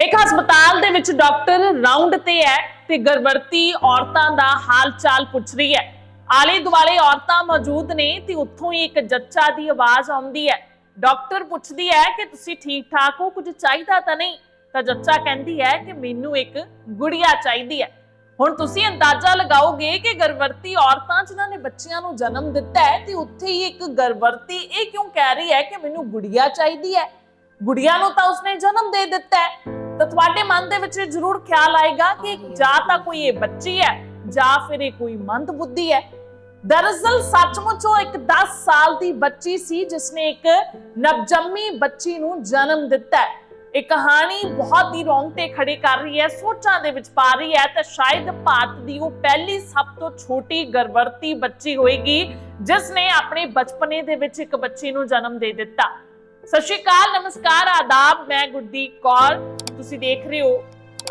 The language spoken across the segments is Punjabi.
ਇੱਕ ਹਸਪਤਾਲ ਦੇ ਵਿੱਚ ਡਾਕਟਰ ਰਾਉਂਡ ਤੇ ਹੈ ਤੇ ਗਰਭਵਤੀ ਔਰਤਾਂ ਦਾ ਹਾਲ ਚਾਲ ਪੁੱਛ ਰਹੀ ਹੈ। ਆਲੇ ਦੁਆਲੇ ਔਰਤਾਂ ਮੌਜੂਦ ਨੇ ਤੇ ਉੱਥੋਂ ਹੀ ਇੱਕ ਜੱਚਾ ਦੀ ਆਵਾਜ਼ ਆਉਂਦੀ ਹੈ। ਡਾਕਟਰ ਪੁੱਛਦੀ ਹੈ ਕਿ ਤੁਸੀਂ ਠੀਕ ਠਾਕ ਹੋ, ਕੁਝ ਚਾਹੀਦਾ ਤਾਂ ਨਹੀਂ? ਤਾਂ ਜੱਚਾ ਕਹਿੰਦੀ ਹੈ ਕਿ ਮੈਨੂੰ ਇੱਕ ਗੁੜੀਆ ਚਾਹੀਦੀ ਹੈ। ਹੁਣ ਤੁਸੀਂ ਅੰਦਾਜ਼ਾ ਲਗਾਓਗੇ ਕਿ ਗਰਭਵਤੀ ਔਰਤਾਂ ਜਿਨ੍ਹਾਂ ਨੇ ਬੱਚਿਆਂ ਨੂੰ ਜਨਮ ਦਿੱਤਾ ਹੈ ਤੇ ਉੱਥੇ ਹੀ ਇੱਕ ਗਰਭਵਤੀ ਇਹ ਕਿਉਂ ਕਹਿ ਰਹੀ ਹੈ ਕਿ ਮੈਨੂੰ ਗੁੜੀਆ ਚਾਹੀਦੀ ਹੈ? ਗੁੜੀਆ ਨੂੰ ਤਾਂ ਉਸਨੇ ਜਨਮ ਦੇ ਦਿੱਤਾ ਹੈ। ਤਾਂ ਤੁਹਾਡੇ ਮਨ ਦੇ ਵਿੱਚ ਜ਼ਰੂਰ ਖਿਆਲ ਆਏਗਾ ਕਿ ਜਾਂ ਤਾਂ ਕੋਈ ਇਹ ਬੱਚੀ ਹੈ, ਜਾਂ ਫਿਰ ਇਹ ਕੋਈ ਮੰਦ ਬੁੱਧੀ ਹੈ। ਦਰਅਸਲ ਸੱਚਮੁੱਚ ਉਹ ਇੱਕ 10 ਸਾਲ ਦੀ ਬੱਚੀ ਸੀ, ਜਿਸਨੇ ਇੱਕ ਨਵਜੰਮੀ ਬੱਚੀ ਨੂੰ ਜਨਮ ਦਿੱਤਾ ਇਹ ਕਹਾਣੀ ਬਹੁਤ ਹੀ ਰੋਂਗਟੇ ਖੜੇ ਕਰ ਰਹੀ ਹੈ, ਸੋਚਾਂ ਦੇ ਵਿੱਚ ਪਾ ਰਹੀ ਹੈ। ਤਾਂ ਸ਼ਾਇਦ ਭਾਰਤ ਦੀ ਉਹ ਪਹਿਲੀ ਸਭ ਤੋਂ ਛੋਟੀ ਗਰਭਵਤੀ ਬੱਚੀ ਹੋਏਗੀ ਜਿਸ ਨੇ ਆਪਣੇ ਬਚਪਨੇ ਦੇ ਵਿੱਚ ਇੱਕ ਬੱਚੀ ਨੂੰ ਜਨਮ ਦੇ ਦਿੱਤਾ। ਸਤਿ ਸ਼੍ਰੀ ਅਕਾਲ, ਨਮਸਕਾਰ, ਆਦਾਬ, ਮੈਂ ਗੁਰਦੀਪ ਕੌਰ। ਤੁਸੀਂ ਦੇਖ ਰਹੇ ਹੋ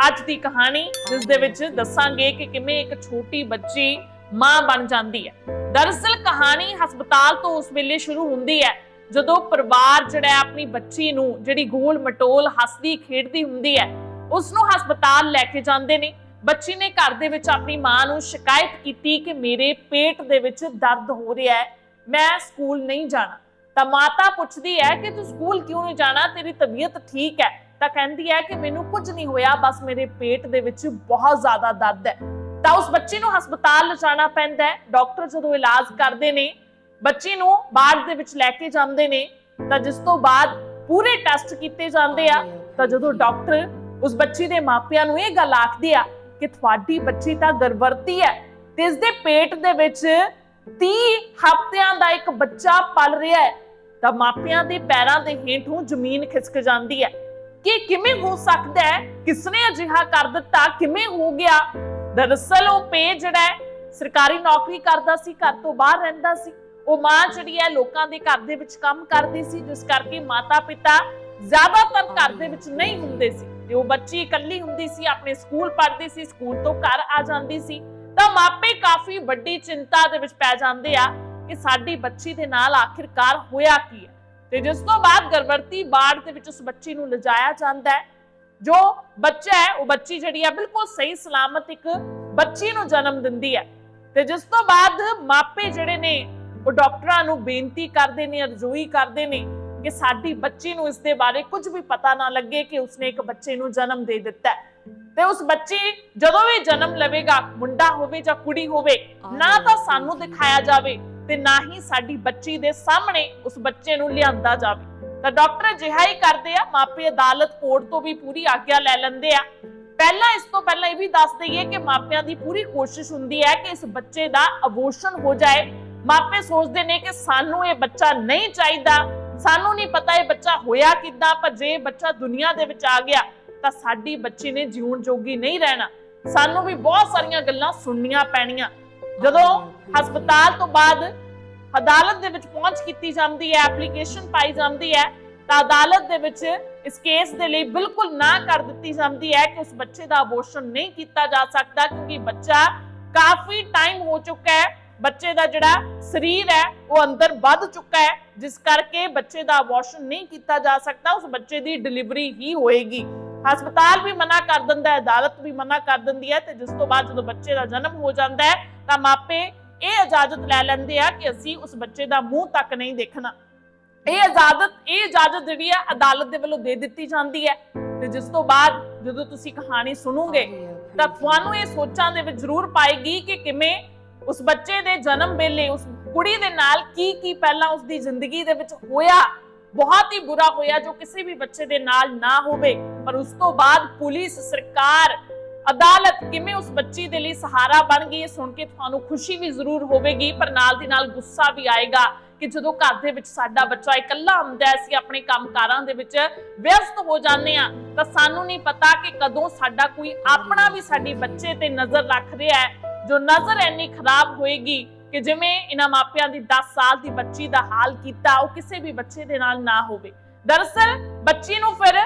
ਅੱਜ ਦੀ ਕਹਾਣੀ, ਜਿਸ ਦੇ ਵਿੱਚ ਦੱਸਾਂਗੇ ਕਿ ਕਿਵੇਂ ਇੱਕ ਛੋਟੀ ਬੱਚੀ ਮਾਂ ਬਣ ਜਾਂਦੀ ਹੈ। ਦਰਅਸਲ ਕਹਾਣੀ ਹਸਪਤਾਲ ਤੋਂ ਉਸ ਵੇਲੇ ਸ਼ੁਰੂ ਹੁੰਦੀ ਹੈ, ਜਦੋਂ ਪਰਿਵਾਰ ਜਿਹੜਾ ਆਪਣੀ ਬੱਚੀ ਨੂੰ, ਜਿਹੜੀ ਗੋਲ ਮਟੋਲ ਹੱਸਦੀ, ਖੇਡਦੀ ਹੁੰਦੀ ਹੈ ਉਸ ਨੂੰ ਹਸਪਤਾਲ ਲੈ ਕੇ ਜਾਂਦੇ ਨੇ। ਬੱਚੀ ਨੇ ਘਰ ਦੇ ਵਿੱਚ ਆਪਣੀ ਮਾਂ ਨੂੰ ਸ਼ਿਕਾਇਤ ਕੀਤੀ ਕਿ ਮੇਰੇ ਪੇਟ ਦੇ ਵਿੱਚ ਦਰਦ ਹੋ ਰਿਹਾ ਹੈ, ਮੈਂ ਸਕੂਲ ਨਹੀਂ ਜਾਣਾ। ਤਾਂ ਮਾਤਾ ਪੁੱਛਦੀ ਹੈ ਕਿ ਤੂੰ ਸਕੂਲ ਕਿਉਂ ਨਹੀਂ ਜਾਣਾ? ਤੇਰੀ ਤਬੀਅਤ ਠੀਕ ਹੈ। ਤਾਂ ਕਹਿੰਦੀ ਹੈ ਕਿ ਮੈਨੂੰ ਕੁਝ ਨਹੀਂ ਹੋਇਆ, ਬਸ ਮੇਰੇ ਪੇਟ ਦੇ ਵਿੱਚ ਬਹੁਤ ਜ਼ਿਆਦਾ ਦਰਦ ਹੈ। ਤਾਂ ਉਸ ਬੱਚੀ ਨੂੰ ਹਸਪਤਾਲ ਲਿਜਾਣਾ ਪੈਂਦਾ ਹੈ। ਡਾਕਟਰ ਜਦੋਂ ਇਲਾਜ ਕਰਦੇ ਨੇ, ਬੱਚੀ ਨੂੰ ਬਾਅਦ ਦੇ ਵਿੱਚ ਲੈ ਕੇ ਜਾਂਦੇ ਨੇ, ਤਾਂ ਜਿਸ ਤੋਂ ਬਾਅਦ ਪੂਰੇ ਟੈਸਟ ਕੀਤੇ ਜਾਂਦੇ ਆ। ਤਾਂ ਜਦੋਂ ਡਾਕਟਰ ਉਸ ਬੱਚੀ ਦੇ ਮਾਪਿਆਂ ਨੂੰ ਇਹ ਗੱਲ ਆਖਦੇ ਆ ਕਿ ਤੁਹਾਡੀ ਬੱਚੀ ਤਾਂ ਗਰਭਵਤੀ ਹੈ, ਤੇ ਇਸ ਦੇ ਪੇਟ ਦੇ ਵਿੱਚ 30 ਹਫ਼ਤਿਆਂ ਦਾ ਇੱਕ ਬੱਚਾ ਪਲ ਰਿਹਾ ਹੈ। ਤਾਂ ਮਾਪਿਆਂ ਦੇ ਪੈਰਾਂ ਦੇ ਹੇਠੋਂ ਜ਼ਮੀਨ ਖਿਸਕ ਜਾਂਦੀ ਹੈ। ਕਿ ਕਿਵੇਂ ਹੋ ਸਕਦਾ ਹੈ? ਕਿਸਨੇ ਅਜਿਹਾ ਕਰ ਦਿੱਤਾ? ਕਿਵੇਂ ਹੋ ਗਿਆ? ਦਰਅਸਲ ਉਹ ਪੇ ਜਿਹੜਾ ਸਰਕਾਰੀ ਨੌਕਰੀ ਕਰਦਾ ਸੀ, ਘਰ ਤੋਂ ਬਾਹਰ ਰਹਿੰਦਾ ਸੀ। ਉਹ ਮਾਂ ਜਿਹੜੀ ਹੈ, ਲੋਕਾਂ ਦੇ ਘਰ ਦੇ ਵਿੱਚ ਕੰਮ ਕਰਦੀ ਸੀ, ਜਿਸ ਕਰਕੇ ਮਾਤਾ ਪਿਤਾ ਜ਼ਿਆਦਾਤਰ ਘਰ ਦੇ ਵਿੱਚ ਨਹੀਂ ਹੁੰਦੇ ਸੀ। ਤੇ ਉਹ ਬੱਚੀ ਇਕੱਲੀ ਹੁੰਦੀ ਸੀ, ਆਪਣੇ ਸਕੂਲ ਪੜ੍ਹਦੀ ਸੀ, ਸਕੂਲ ਤੋਂ ਘਰ ਆ ਜਾਂਦੀ ਸੀ। ਤਾਂ ਮਾਪੇ ਕਾਫੀ ਵੱਡੀ ਚਿੰਤਾ ਦੇ ਵਿੱਚ ਪੈ ਜਾਂਦੇ ਆ। ਕਿ ਸਾਡੀ ਬੱਚੀ ਦੇ ਨਾਲ ਆਖਿਰਕਾਰ ਹੋਇਆ ਕੀ ਹੈ? ਤੇ ਜਿਸ ਤੋਂ ਬਾਅਦ ਗਰਭਵਤੀ ਬਾੜ ਦੇ ਵਿੱਚ ਉਸ ਬੱਚੀ ਨੂੰ ਲਿਜਾਇਆ ਜਾਂਦਾ ਹੈ। ਜੋ ਬੱਚਾ ਹੈ, ਉਹ ਬੱਚੀ ਜਿਹੜੀ ਹੈ, ਬਿਲਕੁਲ ਸਹੀ ਸਲਾਮਤ ਇੱਕ ਬੱਚੀ ਨੂੰ ਜਨਮ ਦਿੰਦੀ ਹੈ। ਤੇ ਜਿਸ ਤੋਂ ਬਾਅਦ ਮਾਪੇ ਜਿਹੜੇ ਨੇ, ਉਹ ਡਾਕਟਰਾਂ ਨੂੰ ਬੇਨਤੀ ਕਰਦੇ ਨੇ, ਅਰਜ਼ੋਈ ਕਰਦੇ ਨੇ ਕਿ ਸਾਡੀ ਬੱਚੀ ਨੂੰ ਇਸ ਦੇ ਬਾਰੇ ਕੁਝ ਵੀ ਪਤਾ ਨਾ ਲੱਗੇ ਕਿ ਉਸਨੇ ਇੱਕ ਬੱਚੇ ਨੂੰ ਜਨਮ ਦੇ ਦਿੱਤਾ ਤੇ ਉਸ ਬੱਚੀ ਜਦੋਂ ਵੀ ਜਨਮ ਲਵੇਗਾ, ਮੁੰਡਾ ਹੋਵੇ ਜਾਂ ਕੁੜੀ ਹੋਵੇ, ਨਾ ਤਾਂ ਸਾਨੂੰ ਦਿਖਾਇਆ ਜਾਵੇ। ਤੇ ਨਾ ਹੀ ਸਾਡੀ ਬੱਚੀ ਦੇ ਸਾਹਮਣੇ ਉਸ ਬੱਚੇ ਨੂੰ ਲਿਆਂਦਾ ਜਾਵੇ। ਤਾਂ ਡਾਕਟਰ ਅਜਿਹਾ ਹੀ ਕਰਦੇ ਆ, ਮਾਪੇ ਅਦਾਲਤ ਕੋਰਟ ਤੋਂ ਵੀ ਪੂਰੀ ਆਗਿਆ ਲੈ ਲੈਂਦੇ ਆ। ਪਹਿਲਾਂ ਇਸ ਤੋਂ ਪਹਿਲਾਂ ਇਹ ਵੀ ਦੱਸ ਦਈਏ ਕਿ ਮਾਪਿਆਂ ਦੀ ਪੂਰੀ ਕੋਸ਼ਿਸ਼ ਹੁੰਦੀ ਹੈ ਕਿ ਇਸ ਬੱਚੇ ਦਾ ਅਬੋਰਸ਼ਨ ਹੋ ਜਾਏ। ਮਾਪੇ ਸੋਚਦੇ ਨੇ ਕਿ ਸਾਨੂੰ ਇਹ ਬੱਚਾ ਨਹੀਂ ਚਾਹੀਦਾ। ਸਾਨੂੰ ਨਹੀਂ ਪਤਾ ਇਹ ਬੱਚਾ ਹੋਇਆ ਕਿੱਦਾਂ, ਪਰ ਜੇ ਇਹ ਬੱਚਾ ਦੁਨੀਆ ਦੇ ਵਿੱਚ ਆ ਗਿਆ, ਤਾਂ ਸਾਡੀ ਬੱਚੀ ਨੇ ਜਿਉਣ ਜੋਗੀ ਨਹੀਂ ਰਹਿਣਾ। ਸਾਨੂੰ ਵੀ ਬਹੁਤ ਸਾਰੀਆਂ ਗੱਲਾਂ ਸੁਣਨੀਆਂ ਪੈਣੀਆਂ। ਜਦੋਂ ਹਸਪਤਾਲ ਤੋਂ ਬਾਅਦ ਅਦਾਲਤ ਦੇ ਵਿੱਚ ਪਹੁੰਚ ਕੀਤੀ ਜਾਂਦੀ ਹੈ ਐਪਲੀਕੇਸ਼ਨ ਪਾਈ ਜਾਂਦੀ ਹੈ, ਤਾਂ ਅਦਾਲਤ ਦੇ ਵਿੱਚ ਇਸ ਕੇਸ ਦੇ ਲਈ ਬਿਲਕੁਲ ਨਾ ਕਰ ਦਿੱਤੀ ਜਾਂਦੀ ਹੈ ਕਿ ਉਸ ਬੱਚੇ ਦਾ ਅਬੋਰਸ਼ਨ ਨਹੀਂ ਕੀਤਾ ਜਾ ਸਕਦਾ ਕਿਉਂਕਿ ਬੱਚਾ ਕਾਫੀ ਟਾਈਮ ਹੋ ਚੁੱਕਾ ਹੈ। ਬੱਚੇ ਦਾ ਜਿਹੜਾ ਸਰੀਰ ਹੈ, ਉਹ ਅੰਦਰ ਵੱਧ ਚੁੱਕਾ ਹੈ, ਜਿਸ ਕਰਕੇ ਬੱਚੇ ਦਾ ਅਬੋਰਸ਼ਨ ਨਹੀਂ ਕੀਤਾ ਜਾ ਸਕਦਾ, ਉਸ ਬੱਚੇ ਦੀ ਡਿਲੀਵਰੀ ਹੀ ਹੋਏਗੀ। ਹਸਪਤਾਲ ਵੀ ਮਨਾ ਕਰ ਦਿੰਦਾ ਹੈ, ਅਦਾਲਤ ਵੀ ਮਨਾ ਕਰ ਦਿੰਦੀ ਹੈ ਤੇ ਜਿਸ ਤੋਂ ਬਾਅਦ ਜਦੋਂ ਬੱਚੇ ਦਾ ਜਨਮ ਹੋ ਜਾਂਦਾ ਹੈ ਤਾਂ ਮਾਪੇ ਇਹ ਇਜਾਜ਼ਤ ਲੈ ਲੈਂਦੇ ਆ ਕਿ ਅਸੀਂ ਉਸ ਬੱਚੇ ਦਾ ਮੂੰਹ ਤੱਕ ਨਹੀਂ ਦੇਖਣਾ। ਇਹ ਇਜਾਜ਼ਤ ਇਹ ਇਜਾਜ਼ਤ ਜਿਹੜੀ ਹੈ ਅਦਾਲਤ ਦੇ ਵੱਲੋਂ ਦੇ ਦਿੱਤੀ ਜਾਂਦੀ ਹੈ। ਤੇ ਜਿਸ ਤੋਂ ਬਾਅਦ ਜਦੋਂ ਤੁਸੀਂ ਕਹਾਣੀ ਸੁਣੋਗੇ ਤਾਂ ਤੁਹਾਨੂੰ ਇਹ ਸੋਚਾਂ ਦੇ ਵਿੱਚ ਜ਼ਰੂਰ ਪਾਏਗੀ ਕਿ ਕਿਵੇਂ ਉਸ ਬੱਚੇ ਦੇ ਜਨਮ ਵੇਲੇ ਉਸ ਕੁੜੀ ਦੇ ਨਾਲ ਕੀ ਕੀ ਪਹਿਲਾਂ ਉਸ ਦੀ ਜ਼ਿੰਦਗੀ ਦੇ ਵਿੱਚ ਹੋਇਆ। ਬਹੁਤ ਹੀ ਬੁਰਾ ਹੋਇਆ ਜੋ ਕਿਸੇ ਵੀ ਬੱਚੇ ਦੇ ਨਾਲ ਨਾ ਹੋਵੇ। ਪਰ ਉਸ ਤੋਂ ਬਾਅਦ ਪੁਲਿਸ ਸਰਕਾਰ ਅਦਾਲਤ ਕਿਵੇਂ ਉਸ ਬੱਚੀ ਦੇ ਲਈ ਸਹਾਰਾ ਬਣ ਗਈ ਸੁਣ ਕੇ ਤੁਹਾਨੂੰ ਖੁਸ਼ੀ ਵੀ ਜ਼ਰੂਰ ਹੋਵੇਗੀ, ਪਰ ਨਾਲ ਦੀ ਨਾਲ ਗੁੱਸਾ ਵੀ ਆਏਗਾ ਕਿ ਜਦੋਂ ਘਰ ਦੇ ਵਿੱਚ ਸਾਡਾ ਬੱਚਾ ਇਕੱਲਾ ਹੁੰਦਾ ਹੈ ਆਪਣੇ ਕੰਮਕਾਰਾਂ ਦੇ ਵਿੱਚ ਵਿਅਸਤ ਹੋ ਜਾਂਦੇ ਆ ਤਾਂ ਸਾਨੂੰ ਨਹੀਂ ਪਤਾ ਕਿ ਕਦੋਂ ਸਾਡਾ ਕੋਈ ਆਪਣਾ ਵੀ ਸਾਡੇ ਬੱਚੇ ਤੇ ਨਜ਼ਰ ਰੱਖ ਰਿਹਾ ਹੈ, ਜੋ ਨਜ਼ਰ ਇੰਨੀ ਖਰਾਬ ਹੋਏਗੀ ਕਿ ਜਿਵੇਂ ਇਹਨਾਂ ਮਾਪਿਆਂ ਦੀ 10 ਸਾਲ ਦੀ ਬੱਚੀ ਦਾ ਹਾਲ ਕੀਤਾ, ਉਹ ਕਿਸੇ ਵੀ ਬੱਚੇ ਦੇ ਨਾਲ ਨਾ ਹੋਵੇ। ਦਰਅਸਲ ਬੱਚੀ ਨੂੰ ਫਿਰ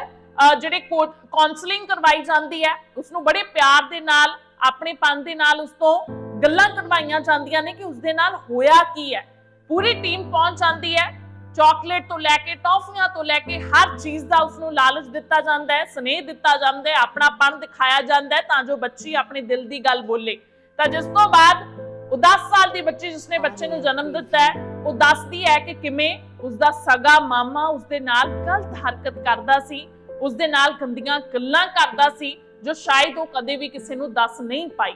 ਜਿਹੜੇ ਕਾਉਂਸਲਿੰਗ ਕਰਵਾਈ ਜਾਂਦੀ ਹੈ ਉਸ ਨੂੰ ਬੜੇ ਪਿਆਰ ਦੇ ਨਾਲ ਆਪਣੇ ਪਨ ਦੇ ਨਾਲ ਉਸ ਤੋਂ ਗੱਲਾਂ ਕਰਵਾਈਆਂ ਜਾਂਦੀਆਂ ਨੇ ਕਿ ਉਸ ਦੇ ਨਾਲ ਹੋਇਆ ਕੀ ਹੈ। ਪੂਰੀ ਟੀਮ ਪਹੁੰਚ ਜਾਂਦੀ ਹੈ ਚਾਕਲੇਟ ਤੋਂ ਲੈ ਕੇ ਟੌਫੀਆਂ ਤੋਂ ਲੈ ਕੇ ਹਰ ਚੀਜ਼ ਦਾ ਉਸ ਨੂੰ ਲਾਲਚ ਦਿੱਤਾ ਜਾਂਦਾ ਹੈ, ਸਨੇਹ ਦਿੱਤਾ ਜਾਂਦਾ ਹੈ, ਆਪਣਾਪਣ ਦਿਖਾਇਆ ਜਾਂਦਾ ਹੈ ਤਾਂ ਜੋ ਬੱਚੀ ਆਪਣੇ ਦਿਲ ਦੀ ਗੱਲ ਬੋਲੇ। ਤਾਂ ਜਿਸ ਤੋਂ ਬਾਅਦ ਉਹ 10 ਸਾਲ ਦੀ ਬੱਚੀ ਜਿਸਨੇ ਬੱਚੇ ਨੂੰ ਜਨਮ ਦਿੱਤਾ ਹੈ, ਉਹ ਦੱਸਦੀ ਹੈ ਕਿ ਕਿਵੇਂ ਉਸ ਦਾ ਸਗਾ ਮਾਮਾ ਉਸ ਦੇ ਨਾਲ ਗਲਤ ਹਰਕਤ ਕਰਦਾ ਸੀ। ਉਸ ਦੇ ਨਾਲ ਗੰਦੀਆਂ ਗੱਲਾਂ ਕਰਦਾ ਸੀ, ਜੋ ਸ਼ਾਇਦ ਉਹ ਕਦੇ ਵੀ ਕਿਸੇ ਨੂੰ ਦੱਸ ਨਹੀਂ ਪਾਈ।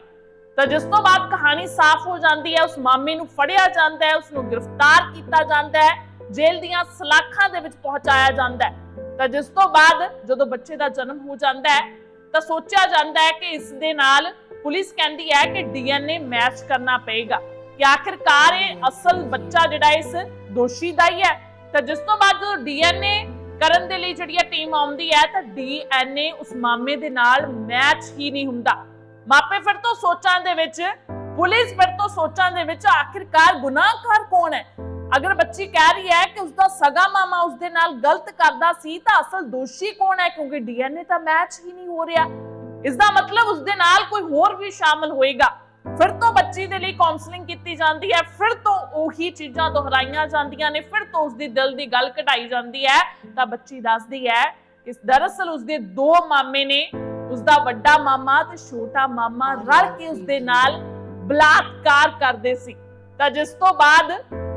ਤਾਂ ਜਿਸ ਤੋਂ ਬਾਅਦ ਕਹਾਣੀ ਸਾਫ਼ ਹੋ ਜਾਂਦੀ ਹੈ, ਉਸ ਮਾਮੇ ਨੂੰ ਫੜਿਆ ਜਾਂਦਾ ਹੈ ਉਸ ਨੂੰ ਗ੍ਰਿਫਤਾਰ ਕੀਤਾ ਜਾਂਦਾ ਹੈ, ਜੇਲ੍ਹ ਦੀਆਂ ਸਲਾਖਾਂ ਦੇ ਵਿੱਚ ਪਹੁੰਚਾਇਆ ਜਾਂਦਾ ਹੈ। ਤਾਂ ਜਿਸ ਤੋਂ ਬਾਅਦ ਜਦੋਂ ਬੱਚੇ ਦਾ ਜਨਮ ਹੋ ਜਾਂਦਾ ਹੈ, ਤਾਂ ਸੋਚਿਆ ਜਾਂਦਾ ਹੈ ਕਿ ਇਸ ਦੇ ਨਾਲ ਪੁਲਿਸ ਕਹਿੰਦੀ ਹੈ ਕਿ ਡੀਐਨਏ ਮੈਚ ਕਰਨਾ ਪਏਗਾ। ਕਿ ਆਖਿਰਕਾਰ ਇਹ ਅਸਲ ਬੱਚਾ ਜਿਹੜਾ ਇਸ ਦੋਸ਼ੀ ਦਾ ਹੀ ਹੈ। ਤਾਂ ਜਿਸ ਤੋਂ ਬਾਅਦ ਜਦੋਂ ਡੀਐਨਏ ਕਰਨ ਦੇ ਲਈ ਜਿਹੜੀ ਇਹ ਟੀਮ ਆਉਂਦੀ ਹੈ ਤਾਂ ਡੀਐਨਏ ਉਸ ਮਾਮੇ ਦੇ ਨਾਲ ਮੈਚ ਹੀ ਨਹੀਂ ਹੁੰਦਾ। ਮਾਪੇ ਫਿਰ ਤੋਂ ਸੋਚਾਂ ਦੇ ਵਿੱਚ, ਪੁਲਿਸ ਫਿਰ ਤੋਂ ਸੋਚਾਂ ਦੇ ਵਿੱਚ ਆਖਿਰਕਾਰ ਗੁਨਾਹਗਾਰ ਕੌਣ ਹੈ? ਅਗਰ ਬੱਚੀ ਕਹਿ ਰਹੀ ਹੈ ਕਿ ਉਸਦਾ ਸਗਾ ਮਾਮਾ ਉਸਦੇ ਨਾਲ ਗਲਤ ਕਰਦਾ ਸੀ ਤਾਂ ਅਸਲ ਦੋਸ਼ੀ ਕੌਣ ਹੈ? ਕਿਉਂਕਿ ਡੀਐਨਏ ਤਾਂ ਮੈਚ ਹੀ ਨਹੀਂ ਹੋ ਰਿਹਾ। ਇਸ ਦਾ ਮਤਲਬ ਉਸਦੇ ਨਾਲ ਕੋਈ ਹੋਰ ਵੀ ਸ਼ਾਮਲ ਹੋਏਗਾ। ਫਿਰ ਬੱਚੀ ਦੇ ਲਈ ਕਾਉਂਸਲਿੰਗ ਕੀਤੀ ਜਾਂਦੀ ਹੈ, ਫਿਰ ਤੋਂ ਉਹੀ ਚੀਜ਼ਾਂ ਦੁਹਰਾਈਆਂ ਜਾਂਦੀਆਂ ਨੇ, ਫਿਰ ਤੋਂ ਉਸਦੀ ਦਿਲ ਦੀ ਗੱਲ ਕਢਾਈ ਜਾਂਦੀ ਹੈ। ਤਾਂ ਬੱਚੀ ਦੱਸਦੀ ਹੈ ਕਿ ਦਰਅਸਲ ਉਸਦੇ ਦੋ ਮਾਮੇ ਨੇ, ਉਸਦਾ ਵੱਡਾ ਮਾਮਾ ਤੇ ਛੋਟਾ ਮਾਮਾ ਰਲ ਕੇ ਉਸਦੇ ਨਾਲ ਬਲਾਤਕਾਰ ਕਰਦੇ ਸੀ। ਤਾਂ ਜਿਸ ਤੋਂ ਬਾਅਦ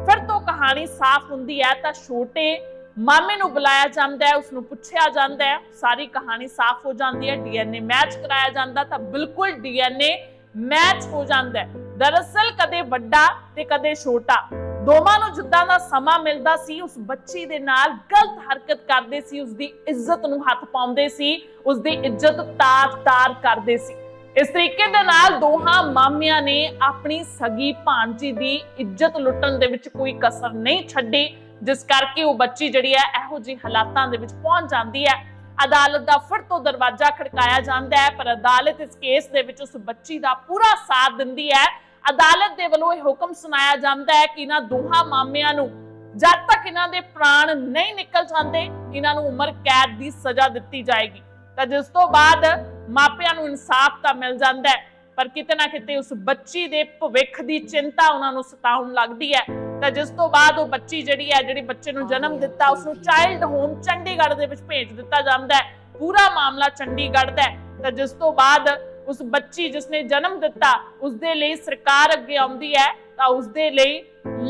ਫਿਰ ਤੋਂ ਕਹਾਣੀ ਸਾਫ਼ ਹੁੰਦੀ ਹੈ, ਤਾਂ ਛੋਟੇ ਮਾਮੇ ਨੂੰ ਬੁਲਾਇਆ ਜਾਂਦਾ ਹੈ ਉਸ ਨੂੰ ਪੁੱਛਿਆ ਜਾਂਦਾ ਹੈ, ਸਾਰੀ ਕਹਾਣੀ ਸਾਫ਼ ਹੋ ਜਾਂਦੀ ਹੈ, ਡੀਐਨਏ ਮੈਚ ਕਰਾਇਆ ਜਾਂਦਾ, ਤਾਂ ਬਿਲਕੁਲ ਡੀਐਨਏ ਮੈਚ ਹੋ ਜਾਂਦਾ ਦਰਅਸਲ ਕਦੇ ਵੱਡਾ ਤੇ ਕਦੇ ਛੋਟਾ। ਦੋਵਾਂ ਨੂੰ ਜਿੱਦਾਂ ਦਾ ਸਮਾਂ ਮਿਲਦਾ ਸੀ, ਉਸ ਬੱਚੀ ਦੇ ਨਾਲ ਗਲਤ ਹਰਕਤ ਕਰਦੇ ਸੀ ਉਸ ਦੀ ਇੱਜ਼ਤ ਨੂੰ ਹੱਥ ਪਾਉਂਦੇ ਸੀ ਉਸ ਦੀ ਇੱਜ਼ਤ ਤਾਰ-ਤਾਰ ਕਰਦੇ ਸੀ। ਇਸ ਤਰੀਕੇ ਦੇ ਨਾਲ ਦੋਹਾਂ ਮਾਮਿਆਂ ਨੇ ਆਪਣੀ ਸਗੀ ਭਾਂਜੀ ਦੀ ਇੱਜ਼ਤ ਲੁੱਟਣ ਦੇ ਵਿੱਚ ਕੋਈ ਕਸਰ ਨਹੀਂ ਛੱਡੀ, ਜਿਸ ਕਰਕੇ ਉਹ ਬੱਚੀ ਜਿਹੜੀ ਹੈ, ਇਹੋ ਜਿਹੇ ਹਾਲਾਤਾਂ ਦੇ ਵਿੱਚ ਪਹੁੰਚ ਜਾਂਦੀ ਹੈ। ਅਦਾਲਤ ਦਾ ਫਿਰ ਤੋਂ ਦਰਵਾਜ਼ਾ ਖੜਕਾਇਆ ਜਾਂਦਾ ਹੈ, ਪਰ ਅਦਾਲਤ ਇਸ ਕੇਸ ਦੇ ਵਿੱਚ ਉਸ ਬੱਚੀ ਦਾ ਪੂਰਾ ਸਾਥ ਦਿੰਦੀ ਹੈ। ਅਦਾਲਤ ਦੇ ਵੱਲੋਂ ਇਹ ਹੁਕਮ ਸੁਣਾਇਆ ਜਾਂਦਾ ਹੈ ਕਿ ਇਹਨਾਂ ਦੋਹਾਂ ਮਾਮਿਆਂ ਨੂੰ ਜਦ ਤੱਕ ਇਹਨਾਂ ਦੇ ਪ੍ਰਾਣ ਨਹੀਂ ਨਿਕਲ ਜਾਂਦੇ, ਇਹਨਾਂ ਨੂੰ ਉਮਰ ਕੈਦ ਦੀ ਸਜ਼ਾ ਦਿੱਤੀ ਜਾਏਗੀ। ਤਾਂ ਜਿਸ ਤੋਂ ਬਾਅਦ ਮਾਪਿਆਂ ਨੂੰ ਇਨਸਾਫ ਤਾਂ ਮਿਲ ਜਾਂਦਾ ਹੈ, ਪਰ ਕਿਤੇ ਨਾ ਕਿਤੇ ਉਸ ਬੱਚੀ ਦੇ ਭਵਿੱਖ ਦੀ ਚਿੰਤਾ ਉਹਨਾਂ ਨੂੰ ਸਤਾਉਣ ਲੱਗਦੀ ਹੈ। ਤਾਂ ਜਿਸ ਤੋਂ ਬਾਅਦ ਉਹ ਬੱਚੀ ਜਿਹੜੀ ਹੈ ਜਿਹੜੀ ਬੱਚੇ ਨੂੰ ਜਨਮ ਦਿੱਤਾ ਉਸ ਨੂੰ ਚਾਈਲਡ ਹੋਮ ਚੰਡੀਗੜ੍ਹ ਦੇ ਵਿੱਚ ਭੇਜ ਦਿੱਤਾ ਜਾਂਦਾ ਹੈ। ਪੂਰਾ ਮਾਮਲਾ ਚੰਡੀਗੜ੍ਹ ਦਾ ਹੈ। ਤਾਂ ਜਿਸ ਤੋਂ ਬਾਅਦ ਉਸ ਬੱਚੀ ਜਿਸ ਨੇ ਜਨਮ ਦਿੱਤਾ ਉਸ ਦੇ ਲਈ ਸਰਕਾਰ ਅੱਗੇ ਆਉਂਦੀ ਹੈ ਤਾਂ ਉਸ ਦੇ ਲਈ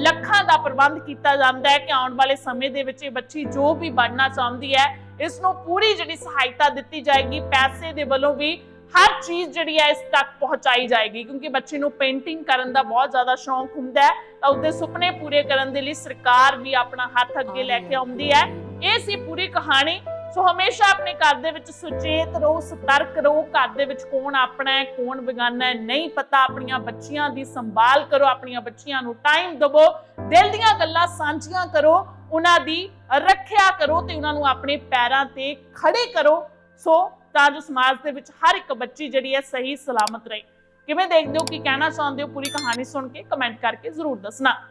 ਲੱਖਾਂ ਦਾ ਪ੍ਰਬੰਧ ਕੀਤਾ ਜਾਂਦਾ ਹੈ ਕਿ ਆਉਣ ਵਾਲੇ ਸਮੇਂ ਦੇ ਵਿੱਚ ਇਹ ਬੱਚੀ ਜੋ ਵੀ ਬਣਨਾ ਚਾਹੁੰਦੀ ਹੈ ਇਸ ਨੂੰ ਪੂਰੀ ਜਿਹੜੀ ਸਹਾਇਤਾ ਦਿੱਤੀ ਜਾਏਗੀ ਪੈਸੇ ਦੇ ਵੱਲੋਂ ਵੀ ਹਰ ਚੀਜ਼ ਜਿਹੜੀ ਹੈ ਇਸ ਤੱਕ ਪਹੁੰਚਾਈ ਜਾਏਗੀ, ਕਿਉਂਕਿ ਬੱਚੇ ਨੂੰ ਪੇਂਟਿੰਗ ਕਰਨ ਦਾ ਬਹੁਤ ਜ਼ਿਆਦਾ ਸ਼ੌਂਕ ਹੁੰਦਾ ਹੈ। ਤਾਂ ਉਹਦੇ ਸੁਪਨੇ ਪੂਰੇ ਕਰਨ ਦੇ ਲਈ ਸਰਕਾਰ ਵੀ ਆਪਣਾ ਹੱਥ ਅੱਗੇ ਲੈ ਕੇ ਆਉਂਦੀ ਹੈ। ਇਹ ਸੀ ਪੂਰੀ ਕਹਾਣੀ। ਸੋ ਹਮੇਸ਼ਾ ਆਪਣੇ ਘਰ ਦੇ ਵਿੱਚ ਸੁਚੇਤ ਰਹੋ, ਸਤਰਕ ਰਹੋ। ਘਰ ਦੇ ਵਿੱਚ ਕੌਣ ਆਪਣਾ ਹੈ, ਕੌਣ ਬੇਗਾਨਾ ਹੈ, ਨਹੀਂ ਪਤਾ। ਆਪਣੀਆਂ ਬੱਚੀਆਂ ਦੀ ਸੰਭਾਲ ਕਰੋ, ਆਪਣੀਆਂ ਬੱਚੀਆਂ ਨੂੰ ਟਾਈਮ ਦਿਵੋ। ਦਿਲ ਦੀਆਂ ਗੱਲਾਂ ਸਾਂਝੀਆਂ ਕਰੋ, ਉਹਨਾਂ ਦੀ ਰੱਖਿਆ ਕਰੋ ਤੇ ਉਹਨਾਂ ਨੂੰ ਆਪਣੇ ਪੈਰਾਂ ਤੇ ਖੜੇ ਕਰੋ। ਸੋ ਤਾਂ ਜੋ ਸਮਾਜ ਦੇ ਵਿੱਚ ਹਰ ਇੱਕ ਬੱਚੀ ਜਿਹੜੀ ਹੈ ਸਹੀ, ਸਲਾਮਤ ਰਹੇ। ਕਿਵੇਂ ਦੇਖਦੇ ਹੋ, ਕੀ ਕਹਿਣਾ ਚਾਹੁੰਦੇ ਹੋ? ਪੂਰੀ ਕਹਾਣੀ ਸੁਣ ਕੇ ਕਮੈਂਟ ਕਰਕੇ ਜ਼ਰੂਰ ਦੱਸਣਾ।